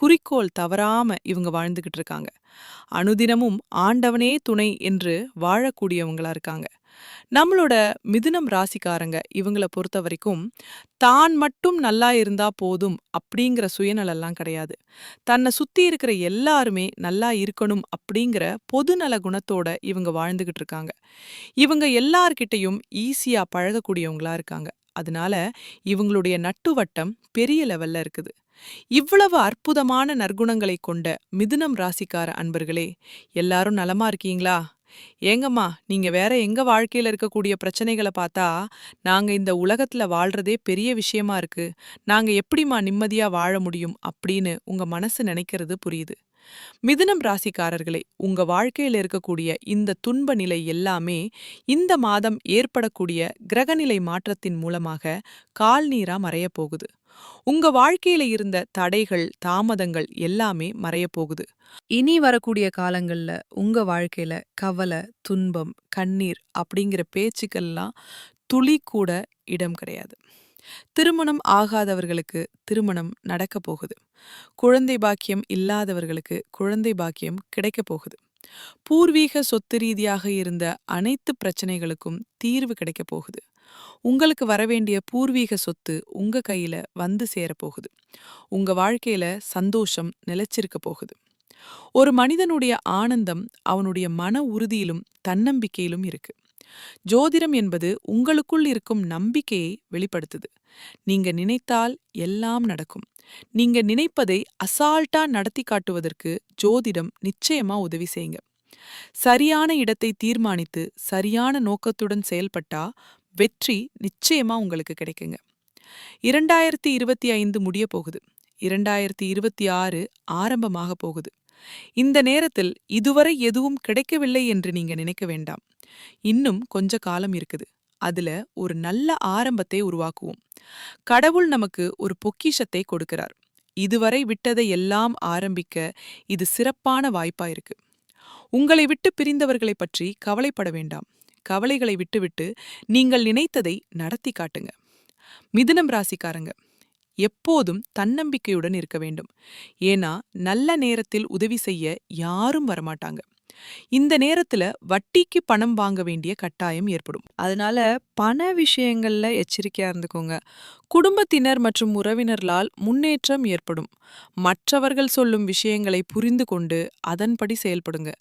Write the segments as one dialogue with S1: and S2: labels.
S1: குறிக்கோள் தவறாம இவங்க வாழ்ந்துகிட்டு இருக்காங்க அனுதினமும் ஆண்டவனே துணை என்று வாழக்கூடியவங்களா இருக்காங்க. நம்மளோட மிதுனம் ராசிக்காரங்க இவங்கள பொறுத்த வரைக்கும் தான் மட்டும் நல்லா இருந்தா போதும் அப்படிங்கிற சுயநலெல்லாம் கிடையாது. தன்னை சுத்தி இருக்கிற எல்லாருமே நல்லா இருக்கணும் அப்படிங்கிற பொதுநல குணத்தோட இவங்க வாழ்ந்துகிட்டு இருக்காங்க இவங்க எல்லார்கிட்டையும் ஈஸியா பழகக்கூடியவங்களா இருக்காங்க. அதனால இவங்களுடைய நட்டுவட்டம் பெரிய லெவல்ல இருக்குது. இவ்வளவு அற்புதமான நற்குணங்களை கொண்ட மிதுனம் ராசிக்கார அன்பர்களே எல்லாரும் நலமா இருக்கீங்களா? ஏங்கம்மா நீங்க வேற எங்க வாழ்க்கையில இருக்கக்கூடிய பிரச்சனைகளை பார்த்தா நாங்க இந்த உலகத்துல வாழ்றதே பெரிய விஷயமா இருக்கு. நாங்க எப்படிம்மா நிம்மதியா வாழ முடியும் அப்படின்னு உங்க மனசு நினைக்கிறது புரியுது. மிதுனம் ராசிக்காரர்களே உங்க வாழ்க்கையில இருக்கக்கூடிய இந்த துன்ப நிலை எல்லாமே இந்த மாதம் ஏற்படக்கூடிய கிரகநிலை மாற்றத்தின் மூலமாக கால் நீரா மறையப் போகுது. உங்க வாழ்க்கையில இருந்த தடைகள் தாமதங்கள் எல்லாமே மறையப்போகுது இனி வரக்கூடிய காலங்கள்ல உங்க வாழ்க்கையில கவலை துன்பம் கண்ணீர் அப்படிங்கிற பேச்சுக்கள்லாம் துளி கூட இடம் கிடையாது. திருமணம் ஆகாதவர்களுக்கு திருமணம் நடக்க போகுது. குழந்தை பாக்கியம் இல்லாதவர்களுக்கு குழந்தை பாக்கியம் கிடைக்க போகுது. பூர்வீக சொத்து ரீதியாக இருந்த அனைத்து பிரச்சனைகளுக்கும் தீர்வு கிடைக்க போகுது. உங்களுக்கு வரவேண்டிய பூர்வீக சொத்து உங்க கையில வந்து சேரப்போகுது. உங்க வாழ்க்கையில சந்தோஷம் நிலைச்சிருக்க போகுது. ஒரு மனிதனுடைய ஆனந்தம் அவனுடைய மன உறுதியிலும் தன்னம்பிக்கையிலும் இருக்கு. ஜோதிடம் என்பது உங்களுக்குள் இருக்கும் நம்பிக்கையை வெளிப்படுத்துது. நீங்க நினைத்தால் எல்லாம் நடக்கும். நீங்க நினைப்பதை அசால்ட்டா நடத்தி காட்டுவதற்கு ஜோதிடம் நிச்சயமா உதவி செய்யுங்க. சரியான இடத்தை தீர்மானித்து சரியான நோக்கத்துடன் செயல்பட்டா வெற்றி நிச்சயமா உங்களுக்கு கிடைக்குங்க. இரண்டாயிரத்தி இருபத்தி ஐந்து முடிய போகுது. இரண்டாயிரத்தி இருபத்தி ஆறு ஆரம்பமாக போகுது. இந்த நேரத்தில் இதுவரை எதுவும் கிடைக்கவில்லை என்று நீங்க நினைக்க வேண்டாம். இன்னும் கொஞ்ச காலம் இருக்குது. அதுல ஒரு நல்ல ஆரம்பத்தை உருவாக்குவோம். கடவுள் நமக்கு ஒரு பொக்கிஷத்தை கொடுக்கிறார். இதுவரை விட்டதை எல்லாம் ஆரம்பிக்க இது சிறப்பான வாய்ப்பா இருக்கு. உங்களை விட்டு பிரிந்தவர்களை பற்றி கவலைப்பட வேண்டாம். கவலைகளை விட்டுவிட்டு நீங்கள் நினைத்ததை நடத்தி காட்டுங்க. மிதுனம் ராசிக்காரங்க எப்போதும் தன்னம்பிக்கையுடன் இருக்க வேண்டும். ஏன்னா நல்ல நேரத்தில் உதவி செய்ய யாரும் வரமாட்டாங்க. இந்த நேரத்துல வட்டிக்கு பணம் வாங்க வேண்டிய கட்டாயம் ஏற்படும். அதனால பண விஷயங்கள்ல எச்சரிக்கையா இருந்துக்கோங்க. குடும்பத்தினர் மற்றும் உறவினர்களால் முன்னேற்றம் ஏற்படும். மற்றவர்கள் சொல்லும் விஷயங்களை புரிந்து கொண்டு அதன்படி செயல்படுங்க.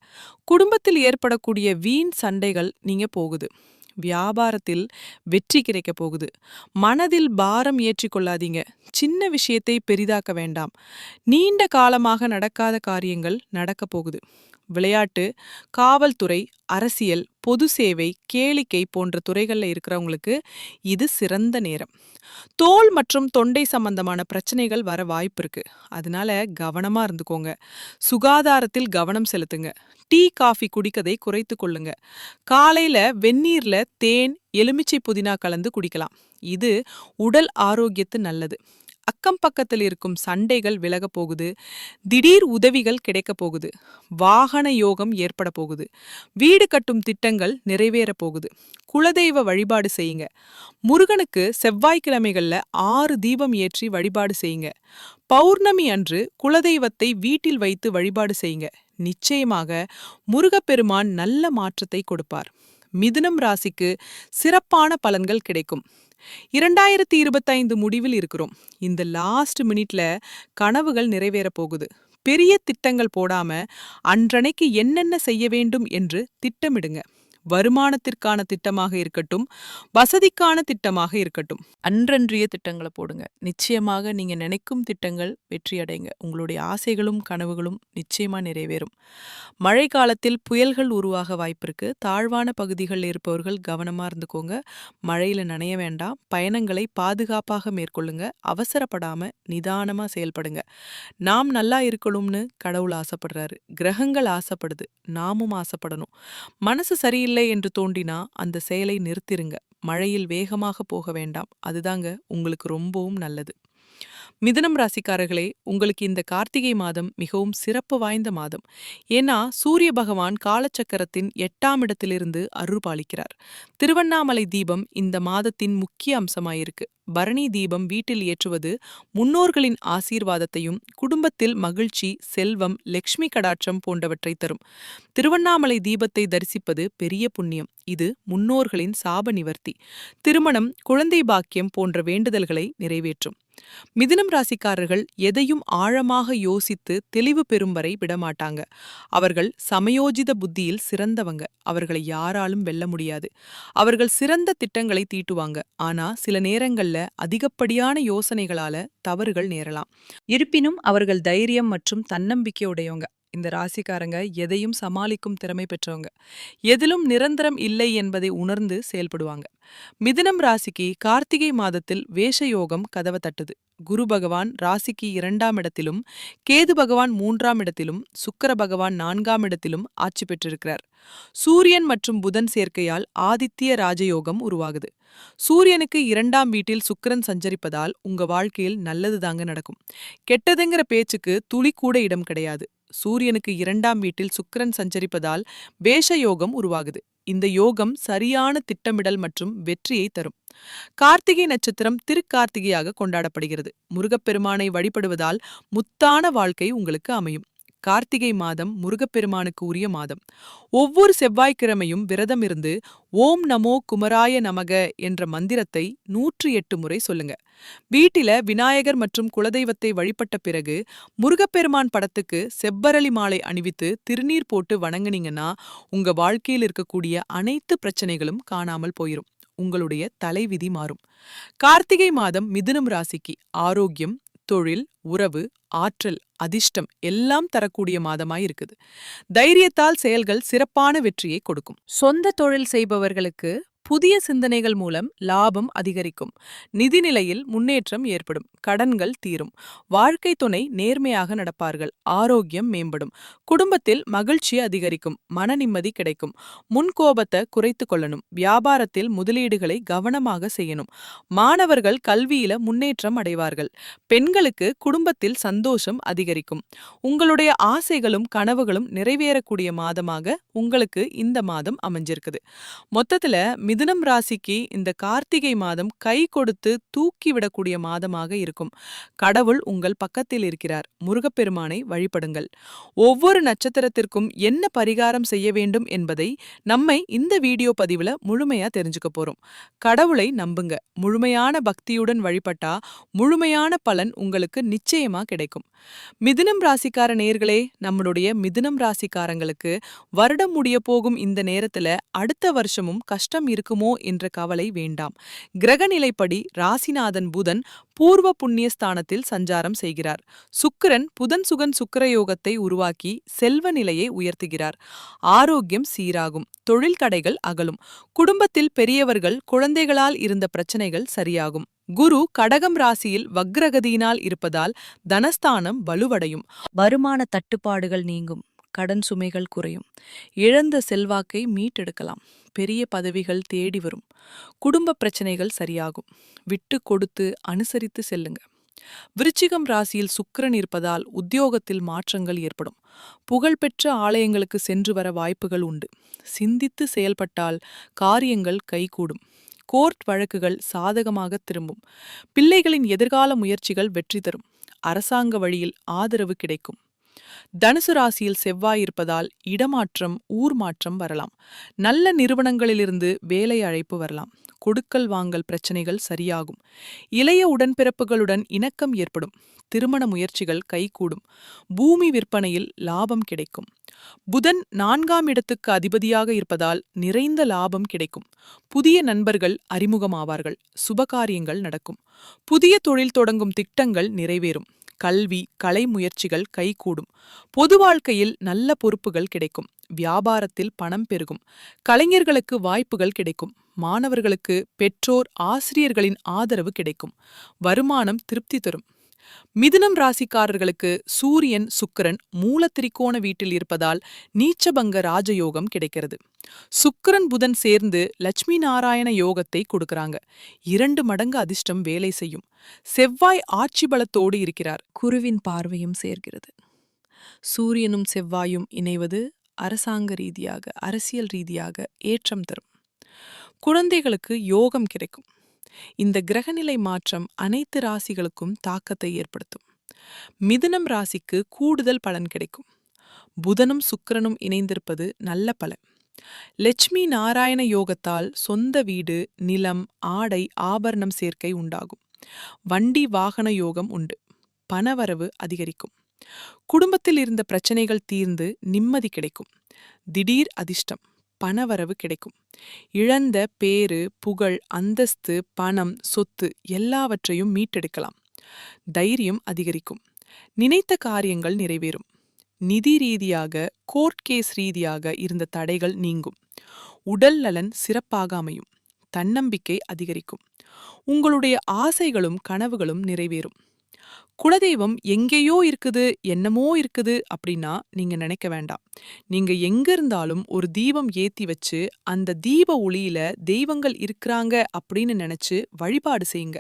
S1: குடும்பத்தில் ஏற்படக்கூடிய வீண் சண்டைகள் நீங்க போகுது. வியாபாரத்தில் வெற்றி கிடைக்க போகுது. மனதில் பாரம் ஏற்றிக்கொள்ளாதீங்க சின்ன விஷயத்தை பெரிதாக்க வேண்டாம். நீண்ட காலமாக நடக்காத காரியங்கள் நடக்க போகுது. விளையாட்டு காவல்துறை அரசியல் பொது சேவை கேளிக்கை போன்ற துறைகளில் இருக்கிறவங்களுக்கு இது சிறந்த நேரம். தோல் மற்றும் தொண்டை சம்பந்தமான பிரச்சனைகள் வர வாய்ப்பு இருக்கு. அதனால கவனமா இருந்துக்கோங்க. சுகாதாரத்தில் கவனம் செலுத்துங்க. டீ காஃபி குடிக்கதை குறைத்து கொள்ளுங்க. காலையில வெந்நீர்ல தேன் எலுமிச்சை புதினா கலந்து குடிக்கலாம். இது உடல் ஆரோக்கியத்து நல்லது. அக்கம் பக்கத்தில் இருக்கும் சண்டைகள் விலகப் போகுது. திடீர் உதவிகள் கிடைக்க போகுது. வாகன யோகம் ஏற்பட போகுது. வீடு கட்டும் திட்டங்கள் நிறைவேற போகுது. குலதெய்வ வழிபாடு செய்யுங்க. முருகனுக்கு செவ்வாய்க்கிழமைகள்ல ஆறு தீபம் ஏற்றி வழிபாடு செய்யுங்க. பௌர்ணமி அன்று குலதெய்வத்தை வீட்டில் வைத்து வழிபாடு செய்யுங்க. நிச்சயமாக முருகப்பெருமான் நல்ல மாற்றத்தை கொடுப்பார். மிதுனம் ராசிக்கு சிறப்பான பலன்கள் கிடைக்கும். இரண்டாயிரத்தி இருபத்தைந்து முடிவில் இருக்கிறோம். இந்த லாஸ்ட் மினிட்ல கனவுகள் நிறைவேற போகுது. பெரிய திட்டங்கள் போடாம அன்றனைக்கு என்னென்ன செய்ய வேண்டும் என்று திட்டமிடுங்க. வருமானத்திற்கான திட்டமாக இருக்கட்டும் வசதிக்கான திட்டமாக இருக்கட்டும். அன்றன்றிய திட்டங்களை போடுங்க. நிச்சயமாக நீங்க நினைக்கும் திட்டங்கள் வெற்றி அடைங்க. உங்களுடைய ஆசைகளும் கனவுகளும் நிச்சயமா நிறைவேறும். மழை காலத்தில் புயல்கள் உருவாக வாய்ப்பிருக்கு தாழ்வான பகுதிகளில் இருப்பவர்கள் கவனமா இருந்துக்கோங்க. மழையில நனைய வேண்டாம். பயணங்களை பாதுகாப்பாக மேற்கொள்ளுங்க. அவசரப்படாம நிதானமா செயல்படுங்க. நாம் நல்லா இருக்கணும்னு கடவுள் ஆசைப்படுறாரு. கிரகங்கள் ஆசைப்படுது. நாமும் ஆசைப்படணும். மனசு சரியில்லை என்று தோண்டினா அந்த செயலை நிறுத்திருங்க. மழையில் வேகமாக போக வேண்டாம். அதுதாங்க உங்களுக்கு ரொம்பவும் நல்லது. மிதனம் ராசிக்காரர்களே உங்களுக்கு இந்த கார்த்திகை மாதம் மிகவும் சிறப்பு வாய்ந்த மாதம். ஏன்னா சூரிய பகவான் காலச்சக்கரத்தின் எட்டாம் இடத்திலிருந்து அருள்பாலிக்கிறார் திருவண்ணாமலை தீபம் இந்த மாதத்தின் முக்கிய அம்சமாயிருக்கு. பரணி தீபம் வீட்டில் ஏற்றுவது முன்னோர்களின் ஆசீர்வாதத்தையும் குடும்பத்தில் மகிழ்ச்சி செல்வம் லக்ஷ்மி கடாட்சம் போன்றவற்றை தரும். திருவண்ணாமலை தீபத்தை தரிசிப்பது பெரிய புண்ணியம். இது முன்னோர்களின் சாப நிவர்த்தி. திருமணம் குழந்தை பாக்கியம் போன்ற வேண்டுதல்களை நிறைவேற்றும். மிதுனம் ராசிக்காரர்கள் எதையும் ஆழமாக யோசித்து தெளிவு பெறும் வரை விடமாட்டாங்க. அவர்கள் சமயோஜித புத்தியில் சிறந்தவங்க. அவர்களை யாராலும் வெல்ல முடியாது. அவர்கள் சிறந்த திட்டங்களை தீட்டுவாங்க. ஆனா சில நேரங்கள்ல அதிகப்படியான யோசனைகளால தவறுகள் நேரலாம். இருப்பினும் அவர்கள் தைரியம் மற்றும் தன்னம்பிக்கை உடையவங்க இந்த ராசிக்காரங்க எதையும் சமாளிக்கும் திறமை பெற்றவங்க. எதிலும் நிரந்தரம் இல்லை என்பதை உணர்ந்து செயல்படுவாங்க. மிதுனம் ராசிக்கு கார்த்திகை மாதத்தில் வேஷயோகம் கதவை தட்டுது. குரு பகவான் ராசிக்கு இரண்டாம் இடத்திலும் கேது பகவான் மூன்றாம் இடத்திலும் சுக்கர பகவான் நான்காம் இடத்திலும் ஆட்சி பெற்றிருக்கிறார். சூரியன் மற்றும் புதன் சேர்க்கையால் ஆதித்ய ராஜயோகம் உருவாகுது. சூரியனுக்கு இரண்டாம் வீட்டில் சுக்கரன் சஞ்சரிப்பதால் உங்க வாழ்க்கையில் நல்லது தாங்க நடக்கும். கெட்டதுங்கிற பேச்சுக்கு துளி கூட இடம் கிடையாது. சூரியனுக்கு இரண்டாம் வீட்டில் சுக்கிரன் சஞ்சரிப்பதால் வேஷ யோகம் உருவாகுது. இந்த யோகம் சரியான திட்டமிடல் மற்றும் வெற்றியை தரும். கார்த்திகை நட்சத்திரம் திருக்கார்த்திகையாக கொண்டாடப்படுகிறது. முருகப்பெருமானை வழிபடுவதால் முத்தான வாழ்க்கை உங்களுக்கு அமையும். கார்த்திகை மாதம் முருகப்பெருமானுக்கு உரிய மாதம். ஒவ்வொரு செவ்வாய்க்கிழமையும் விரதம் இருந்து ஓம் நமோ குமராய நமக என்ற மந்திரத்தை நூற்றி எட்டு முறை சொல்லுங்க. வீட்டில விநாயகர் மற்றும் குலதெய்வத்தை வழிபட்ட பிறகு முருகப்பெருமான் படத்துக்கு செவ்வரளி மாலை அணிவித்து திருநீர் போட்டு வணங்குனீங்கன்னா உங்க வாழ்க்கையில் இருக்கக்கூடிய அனைத்து பிரச்சனைகளும் காணாமல் போயிரும். உங்களுடைய தலைவிதி மாறும். கார்த்திகை மாதம் மிதுனம் ராசிக்கு ஆரோக்கியம் தொழில் உறவு ஆற்றல் அதிர்ஷ்டம் எல்லாம் தரக்கூடிய மாதமாய் இருக்குது தைரியத்தால் செயல்கள் சிறப்பான வெற்றியை கொடுக்கும். சொந்த தொழில் செய்பவர்களுக்கு புதிய சிந்தனைகள் மூலம் லாபம் அதிகரிக்கும். நிதிநிலையில் முன்னேற்றம் ஏற்படும். கடன்கள் தீரும். வாழ்க்கை துணை நேர்மையாக நடப்பார்கள். ஆரோக்கியம் மேம்படும். குடும்பத்தில் மகிழ்ச்சி அதிகரிக்கும். மன நிம்மதி கிடைக்கும். முன்கோபத்தை குறைத்து கொள்ளணும். வியாபாரத்தில் முதலீடுகளை கவனமாக செய்யணும். மாணவர்கள் கல்வியில முன்னேற்றம் அடைவார்கள். பெண்களுக்கு குடும்பத்தில் சந்தோஷம் அதிகரிக்கும். உங்களுடைய ஆசைகளும் கனவுகளும் நிறைவேறக்கூடிய மாதமாக உங்களுக்கு இந்த மாதம் அமைஞ்சிருக்குது. மொத்தத்துல மிதுனம் ராசிக்கு இந்த கார்த்திகை மாதம் கை கொடுத்து தூக்கி விடக்கூடிய மாதமாக இருக்கும். கடவுள் உங்கள் பக்கத்தில் இருக்கிறார். முருகப்பெருமானை வழிபடுங்கள். ஒவ்வொரு நட்சத்திரத்திற்கும் என்ன பரிகாரம் செய்ய வேண்டும் என்பதை நம்மை இந்த வீடியோ பதிவுல முழுமையா தெரிஞ்சுக்க போறோம். கடவுளை நம்புங்க. முழுமையான பக்தியுடன் வழிபட்டா முழுமையான பலன் உங்களுக்கு நிச்சயமா கிடைக்கும். மிதுனம் ராசிக்கார நேர்களே நம்மளுடைய மிதுனம் ராசிக்காரங்களுக்கு வருடம் முடிய போகும் இந்த நேரத்துல அடுத்த வருஷமும் கஷ்டம் இருக்குமோ என்ற கவலை வேண்டாம். கிரகநிலைப்படி ராசிநாதன் புதன் பூர்வ புண்ணிய ஸ்தானத்தில் சஞ்சாரம் செய்கிறார். சுக்கிரன் புதன் சுகன் சுக்கரயோகத்தை உருவாக்கி செல்வ நிலையை உயர்த்துகிறார். ஆரோக்கியம் சீராகும் தொழில் கடைகள் அகலும் குடும்பத்தில் பெரியவர்கள் குழந்தைகளால் இருந்த பிரச்சனைகள் சரியாகும். குரு கடகம் ராசியில் வக்ரகதியினால் இருப்பதால் தனஸ்தானம் வலுவடையும். வருமான தட்டுப்பாடுகள் நீங்கும். கடன் சுமைகள் குறையும். இழந்த செல்வாக்கை மீட்டெடுக்கலாம். பெரிய பதவிகள் தேடி வரும். குடும்ப பிரச்சனைகள் சரியாகும். விட்டு கொடுத்து அனுசரித்து செல்லுங்க. விருச்சிகம் ராசியில் சுக்கிரன் இருப்பதால் உத்தியோகத்தில் மாற்றங்கள் ஏற்படும். புகழ்பெற்ற ஆலயங்களுக்கு சென்று வர வாய்ப்புகள் உண்டு. சிந்தித்து செயல்பட்டால் காரியங்கள் கைகூடும். கோர்ட் வழக்குகள் சாதகமாக திரும்பும். பிள்ளைகளின் எதிர்கால முயற்சிகள் வெற்றி தரும். அரசாங்க வழியில் ஆதரவு கிடைக்கும். தனுசு ராசியில் செவ்வாய் இருப்பதால் இடமாற்றம் ஊர் மாற்றம் வரலாம். நல்ல நிறுவனங்களிலிருந்து வேலை அழைப்பு வரலாம். கொடுக்கல் வாங்கல் பிரச்சனைகள் சரியாகும். இளைய உடன்பிறப்புகளுடன் இணக்கம் ஏற்படும். திருமண முயற்சிகள் கைகூடும். பூமி விற்பனையில் லாபம் கிடைக்கும். புதன் நான்காம் இடத்துக்கு அதிபதியாக இருப்பதால் நிறைந்த லாபம் கிடைக்கும். புதிய நண்பர்கள் அறிமுகமாவார்கள். சுபகாரியங்கள் நடக்கும். புதிய தொழில் தொடங்கும் திட்டங்கள் நிறைவேறும். கல்வி கலை முயற்சிகள் கைகூடும். பொது வாழ்க்கையில் நல்ல பொறுப்புகள் கிடைக்கும். வியாபாரத்தில் பணம் பெருகும். கலைஞர்களுக்கு வாய்ப்புகள் கிடைக்கும். மாணவர்களுக்கு பெற்றோர் ஆசிரியர்களின் ஆதரவு கிடைக்கும். வருமானம் திருப்தி தரும். மிதுனம் ராசிக்காரர்களுக்கு சூரியன் சுக்கிரன் மூலத்திரிகோண வீட்டில் இருப்பதால் நீச்சபங்க ராஜயோகம் கிடைக்கிறது. சுக்கிரன் புதன் சேர்ந்து லட்சுமி நாராயண யோகத்தை கொடுக்கறாங்க. இரண்டு மடங்கு அதிர்ஷ்டம் வேலை செய்யும். செவ்வாய் ஆட்சி பலத்தோடு இருக்கிறார். குருவின் பார்வையும் சேர்கிறது. சூரியனும் செவ்வாயும் இணைவது அரசாங்க ரீதியாக அரசியல் ரீதியாக ஏற்றம் தரும். குழந்தைகளுக்கு யோகம் கிடைக்கும். இந்த கிரகநிலை மாற்றம் அனைத்து ராசிகளுக்கும் தாக்கத்தை ஏற்படுத்தும். மிதுனம் ராசிக்கு கூடுதல் பலன் கிடைக்கும். புதனும் சுக்கிரனும் இணைந்திருப்பது நல்ல பலன். லட்சுமி நாராயண யோகத்தால் சொந்த வீடு நிலம் ஆடை ஆபரணம் சேர்க்கை உண்டாகும். வண்டி வாகன யோகம் உண்டு. பணவரவு அதிகரிக்கும். குடும்பத்தில் இருந்த பிரச்சனைகள் தீர்ந்து நிம்மதி கிடைக்கும். திடீர் அதிர்ஷ்டம். பணவரவு கிடைக்கும். இழந்த பேரு புகழ் அந்தஸ்து பணம் சொத்து எல்லாவற்றையும் மீட்டெடுக்கலாம். தைரியம் அதிகரிக்கும். நினைத்த காரியங்கள் நிறைவேறும். நிதி ரீதியாக கோர்ட் கேஸ் ரீதியாக இருந்த தடைகள் நீங்கும். உடல் நலன் சிறப்பாக அமையும். தன்னம்பிக்கை அதிகரிக்கும். உங்களுடைய ஆசைகளும் கனவுகளும் நிறைவேறும். குலதெய்வம் எங்கேயோ இருக்குது என்னமோ இருக்குது அப்படின்னா நீங்க நினைக்க வேண்டாம். நீங்க எங்க இருந்தாலும் ஒரு தீபம் ஏத்தி வச்சு அந்த தீப ஒளியில தெய்வங்கள் இருக்கிறாங்க அப்படின்னு நினைச்சு வழிபாடு செய்யுங்க.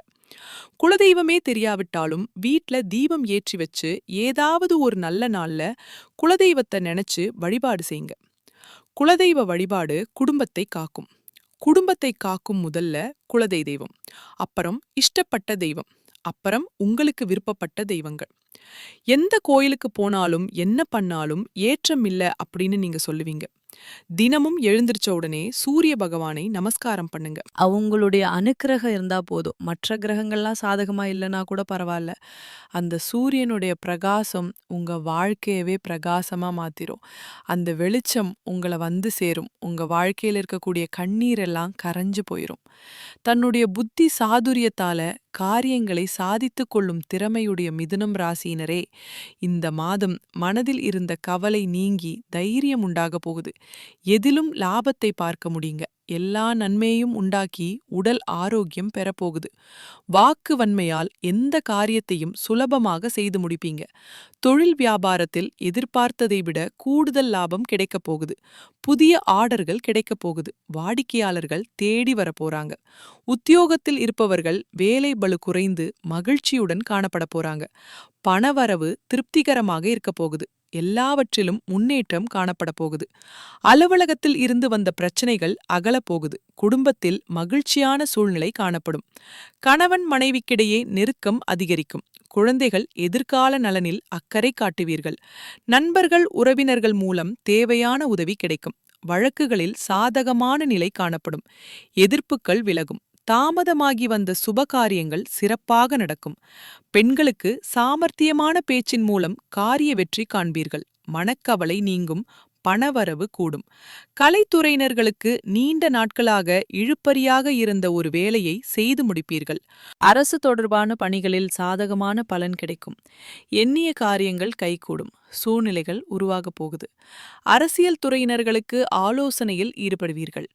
S1: குலதெய்வமே தெரியாவிட்டாலும் வீட்ல தீபம் ஏற்றி வச்சு ஏதாவது ஒரு நல்ல நாள்ல குலதெய்வத்தை நினைச்சு வழிபாடு செய்யுங்க. குலதெய்வ வழிபாடு குடும்பத்தை காக்கும். குடும்பத்தை காக்கும் முதல்ல குலதெய் தெய்வம். அப்புறம் இஷ்டப்பட்ட தெய்வம். அப்புறம் உங்களுக்கு விருப்பப்பட்ட தெய்வங்கள். எந்த கோயிலுக்கு போனாலும் என்ன பண்ணாலும் ஏற்றம் இல்லை அப்படின்னு நீங்க சொல்லுவீங்க. தினமும் எழுந்திருச்ச உடனே சூரிய பகவானை நமஸ்காரம் பண்ணுங்க.
S2: அவங்களுடைய அனுக்கிரகம் இருந்தா போதும். மற்ற கிரகங்கள்லாம் சாதகமா இல்லைன்னா கூட பரவாயில்ல. அந்த சூரியனுடைய பிரகாசம் உங்க வாழ்க்கையவே பிரகாசமா மாத்திரும். அந்த வெளிச்சம் உங்களை வந்து சேரும். உங்க வாழ்க்கையில இருக்கக்கூடிய கண்ணீர் எல்லாம் கரைஞ்சு போயிரும். தன்னுடைய புத்தி சாதுரியத்தால காரியங்களை சாதித்துக் கொள்ளும் திறமையுடைய மிதுனம் ராசியினரே இந்த மாதம் மனதில் இருந்த கவலை நீங்கி தைரியம் உண்டாக போகுது. எதிலும் லாபத்தை பார்க்க முடியுங்க. எல்லா நன்மையும் உண்டாக்கி உடல் ஆரோக்கியம் பெறப்போகுது. வாக்கு வன்மையால் எந்த காரியத்தையும் சுலபமாக செய்து முடிப்பீங்க. தொழில் வியாபாரத்தில் எதிர்பார்த்ததை விட கூடுதல் லாபம் கிடைக்கப் போகுது. புதிய ஆர்டர்கள் கிடைக்கப் போகுது. வாடிக்கையாளர்கள் தேடி வரப்போறாங்க உத்தியோகத்தில் இருப்பவர்கள் வேலை பளு குறைந்து மகிழ்ச்சியுடன் காணப்பட போறாங்க. பணவரவு திருப்திகரமாக இருக்க போகுது. எல்லாவற்றிலும் முன்னேற்றம் காணப்பட போகுது. அலுவலகத்தில் இருந்து வந்த பிரச்சனைகள் அகலப்போகுது குடும்பத்தில் மகிழ்ச்சியான சூழ்நிலை காணப்படும். கணவன் மனைவிக்கிடையே நெருக்கம் அதிகரிக்கும். குழந்தைகள் எதிர்கால நலனில் அக்கறை காட்டுவீர்கள். நண்பர்கள் உறவினர்கள் மூலம் தேவையான உதவி கிடைக்கும். வழக்குகளில் சாதகமான நிலை காணப்படும். எதிர்ப்புகள் விலகும். தாமதமாகி வந்த சுபகாரியங்கள் சிறப்பாக நடக்கும். பெண்களுக்கு சாமர்த்தியமான பேச்சின் மூலம் காரிய வெற்றி காண்பீர்கள். மனக்கவலை நீங்கும். பணவரவு கூடும். கலைத்துறையினர்களுக்கு நீண்ட நாட்களாக இழுப்பறியாக இருந்த ஒரு வேலையை செய்து முடிப்பீர்கள். அரசு தொடர்பான பணிகளில் சாதகமான பலன் கிடைக்கும்.
S1: எண்ணிய காரியங்கள் கைகூடும். சூழ்நிலைகள் உருவாகப் போகுது. அரசியல் துறையினர்களுக்கு ஆலோசனையில் ஈடுபடுவீர்கள்.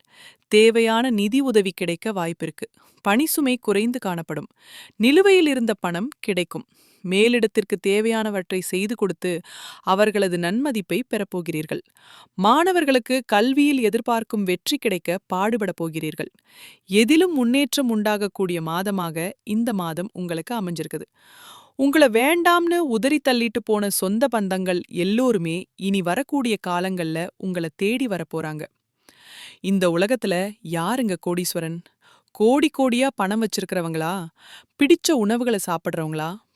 S1: தேவையான நிதி உதவி கிடைக்க வாய்ப்பிருக்கு. பணிசுமை குறைந்து காணப்படும். நிலுவையில் இருந்த பணம் கிடைக்கும். மேலிடத்திற்கு தேவையானவற்றை செய்து கொடுத்து அவர்களது நன்மதிப்பை பெறப்போகிறீர்கள். மாணவர்களுக்கு கல்வியில் எதிர்பார்க்கும் வெற்றி கிடைக்க பாடுபடப் போகிறீர்கள். எதிலும் முன்னேற்றம் உண்டாகக்கூடிய மாதமாக இந்த மாதம் உங்களுக்கு அமைஞ்சிருக்குது. உங்கள வேண்டாம்னு உதறி தள்ளிட்டு போன சொந்த பந்தங்கள் எல்லோருமே இனி வரக்கூடிய காலங்கள்ல உங்கள தேடி வரப்போறாங்க இந்த உலகத்துல யாருங்க கோடீஸ்வரன்? கோடி கோடியா பணம் வச்சிருக்கிறவங்களா? பிடிச்ச உணவுகளை சாப்பிட்றவங்களா?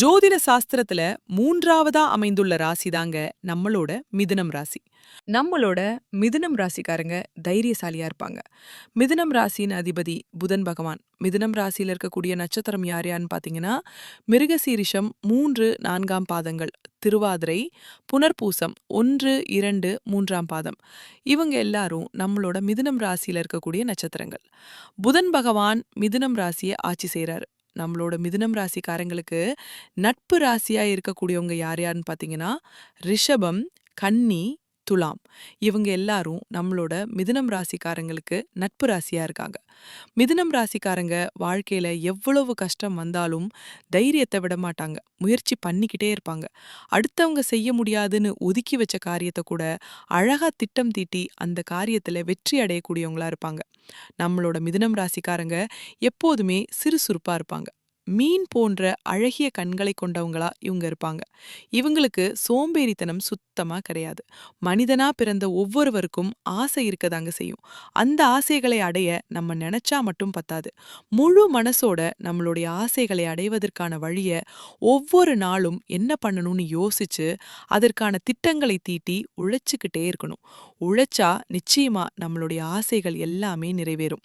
S1: ஜோதிட சாஸ்திரத்துல மூன்றாவதா அமைந்துள்ள ராசி தாங்க நம்மளோட மிதுனம் ராசி. நம்மளோட மிதுனம் ராசிக்காரங்க தைரியசாலியா இருப்பாங்க. மிதுனம் ராசியின் அதிபதி புதன் பகவான். மிதுனம் ராசியில இருக்கக்கூடிய நட்சத்திரம் யார் யாருன்னு பாத்தீங்கன்னா மிருகசீரிஷம் மூன்று நான்காம் பாதங்கள் திருவாதிரை புனர்பூசம் ஒன்று இரண்டு மூன்றாம் பாதம். இவங்க எல்லாரும் நம்மளோட மிதுனம் ராசியில இருக்கக்கூடிய நட்சத்திரங்கள். புதன் பகவான் மிதுனம் ராசியை ஆட்சி செய்றாரு. நம்மளோட மிதுனம் ராசிக்காரங்களுக்கு நட்பு ராசியா இருக்கக்கூடியவங்க யார் யாருன்னு பாத்தீங்கன்னா ரிஷபம் கன்னி துலாம். இவங்க எல்லாரும் நம்மளோட மிதுனம் ராசிக்காரங்களுக்கு நட்பு ராசியா இருக்காங்க. மிதுனம் ராசிக்காரங்க வாழ்க்கையில எவ்வளவு கஷ்டம் வந்தாலும் தைரியத்தை விட மாட்டாங்க. முயற்சி பண்ணிக்கிட்டே இருப்பாங்க. அடுத்தவங்க செய்ய முடியாதுன்னு ஒதுக்கி வச்ச காரியத்தை கூட அழகா திட்டம் தீட்டி அந்த காரியத்துல வெற்றி அடையக்கூடியவங்களா இருப்பாங்க. நம்மளோட மிதுனம் ராசிக்காரங்க எப்போதுமே சிறுசுறுப்பா இருப்பாங்க. மீன் போன்ற அழகிய கண்களை கொண்டவங்களா இவங்க இருப்பாங்க. இவங்களுக்கு சோம்பேறித்தனம் சுத்தமா கிடையாது. மனிதனா பிறந்த ஒவ்வொருவருக்கும் ஆசை இருக்கதாங்க செய்யும். அந்த ஆசைகளை அடைய நம்ம நினைச்சா மட்டும் பத்தாது. முழு மனசோட நம்மளுடைய ஆசைகளை அடைவதற்கான வழிய ஒவ்வொரு நாளும் என்ன பண்ணணும்னு யோசிச்சு அதற்கான திட்டங்களை தீட்டி உழைச்சுக்கிட்டே இருக்கணும். உழைச்சா நிச்சயமா நம்மளுடைய ஆசைகள் எல்லாமே நிறைவேறும்.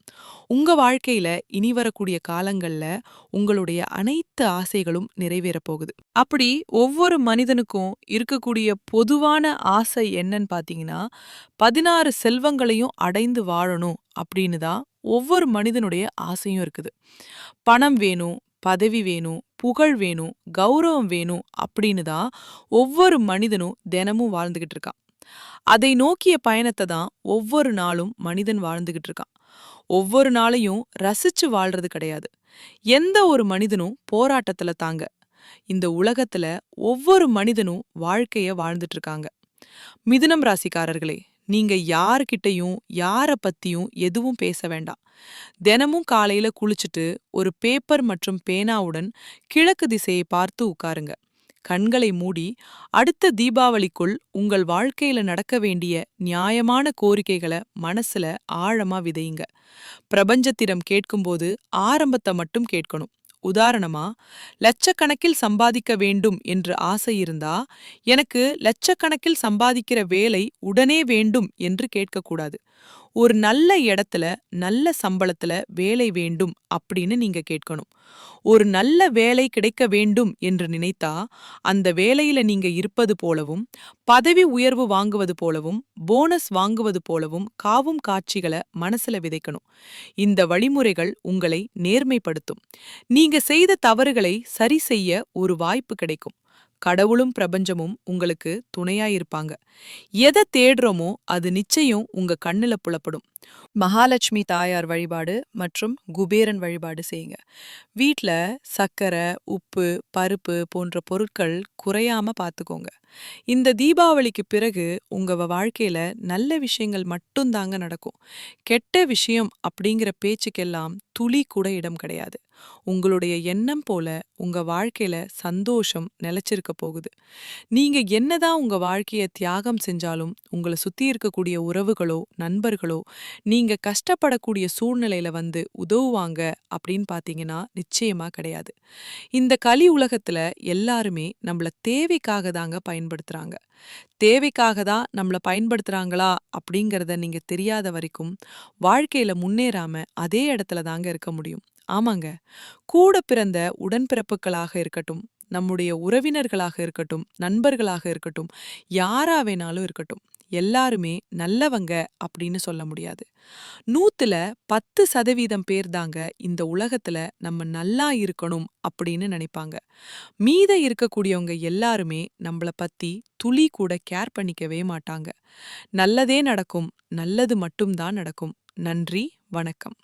S1: உங்க வாழ்க்கையில இனி வரக்கூடிய காலங்கள்ல உங்களுடைய அனைத்து ஆசைகளும் நிறைவேறப் போகுது. அப்படி ஒவ்வொரு மனிதனுக்கும் இருக்கக்கூடிய பொதுவான ஆசை என்னன்னு பாத்தீங்கன்னா பதினாறு செல்வங்களையும் அடைந்து வாழணும் அப்படின்னு தான் ஒவ்வொரு மனிதனுடைய ஆசையும் இருக்குது. பணம் வேணும் பதவி வேணும் புகழ் வேணும் கௌரவம் வேணும் அப்படின்னு தான் ஒவ்வொரு மனிதனும் தினமும் வாழ்ந்துகிட்டு இருக்கான். அதை நோக்கிய பயணத்தை தான் ஒவ்வொரு நாளும் மனிதன் வாழ்ந்துகிட்டு இருக்கான். ஒவ்வொரு நாளையும் ரசிச்சு வாழ்றது கிடையாது. எந்த ஒரு மனிதனும் போராட்டத்துல தாங்க. இந்த உலகத்துல ஒவ்வொரு மனிதனும் வாழ்க்கைய வாழ்ந்துட்டு இருக்காங்க. மிதுனம் ராசிக்காரர்களே நீங்க யார்கிட்டயும் யார பத்தியும் எதுவும் பேச வேண்டாம். தினமும் காலையில குளிச்சுட்டு ஒரு பேப்பர் மற்றும் பேனாவுடன் கிழக்கு திசையை பார்த்து உட்காருங்க. கண்களை மூடி அடுத்த தீபாவளிக்குள் உங்கள் வாழ்க்கையில நடக்க வேண்டிய நியாயமான கோரிக்கைகளை மனசுல ஆழமா விதையுங்க. பிரபஞ்சத்திடம் கேட்கும்போது ஆரம்பத்தை மட்டும் கேட்கணும். உதாரணமா லட்சக்கணக்கில் சம்பாதிக்க வேண்டும் என்று ஆசை இருந்தா எனக்கு லட்சக்கணக்கில் சம்பாதிக்கிற வேலை உடனே வேண்டும் என்று கேட்கக்கூடாது. ஒரு நல்ல இடத்துல நல்ல சம்பளத்துல வேலை வேண்டும் அப்படின்னு நீங்க கேட்கணும். ஒரு நல்ல வேலை கிடைக்க வேண்டும் என்று நினைத்தா அந்த வேலையில நீங்க இருப்பது போலவும் பதவி உயர்வு வாங்குவது போலவும் போனஸ் வாங்குவது போலவும் காவும் காட்சிகளை மனசுல விதைக்கணும். இந்த வழிமுறைகள் உங்களை நேர்மைப்படுத்தும். நீங்க செய்த தவறுகளை சரி செய்ய ஒரு வாய்ப்பு கிடைக்கும். கடவுளும் பிரபஞ்சமும் உங்களுக்கு துணையாயிருப்பாங்க. எதை தேடுறோமோ அது நிச்சயம் உங்க கண்ணுல புலப்படும். மகாலட்சுமி தாயார் வழிபாடு மற்றும் குபேரன் வழிபாடு செய்யுங்க. வீட்டில் சர்க்கரை உப்பு பருப்பு போன்ற பொருட்கள் குறையாம பார்த்துக்கோங்க இந்த தீபாவளிக்கு பிறகு உங்க வாழ்க்கையில் நல்ல விஷயங்கள் மட்டும்தாங்க நடக்கும். கெட்ட விஷயம் அப்படிங்கிற பேச்சுக்கெல்லாம் துளி கூட இடம் கிடையாது. உங்களுடைய எண்ணம் போல உங்க வாழ்க்கையில சந்தோஷம் நிலைச்சிருக்க போகுது. நீங்க என்னதான் உங்க வாழ்க்கைய தியாகம் செஞ்சாலும் உங்களை சுத்தி இருக்கக்கூடிய உறவுகளோ நண்பர்களோ நீங்க கஷ்டப்படக்கூடிய சூழ்நிலையில வந்து உதவுவாங்க அப்படின்னு பாத்தீங்கன்னா நிச்சயமா கிடையாது. இந்த கலி உலகத்துல எல்லாருமே நம்மள தேவைக்காக தாங்க பயன்படுத்துறாங்க. தேவைக்காக தான் நம்மள பயன்படுத்துறாங்களா அப்படிங்கறத நீங்க தெரியாத வரைக்கும் வாழ்க்கையில முன்னேறாம அதே இடத்துல தாங்க இருக்க முடியும். ஆமாங்க. கூட பிறந்த உடன்பிறப்புகளாக இருக்கட்டும் நம்முடைய உறவினர்களாக இருக்கட்டும் நண்பர்களாக இருக்கட்டும் யாரா வேணாலும் இருக்கட்டும் எல்லாருமே நல்லவங்க அப்படின்னு சொல்ல முடியாது. நூத்துல பத்து சதவீதம் பேர் தாங்க இந்த உலகத்துல நம்ம நல்லா இருக்கணும் அப்படின்னு நினைப்பாங்க. மீத இருக்கக்கூடியவங்க எல்லாருமே நம்மள பத்தி துளி கூட கேர் பண்ணிக்கவே மாட்டாங்க. நல்லதே நடக்கும் நல்லது மட்டும்தான் நடக்கும். நன்றி வணக்கம்.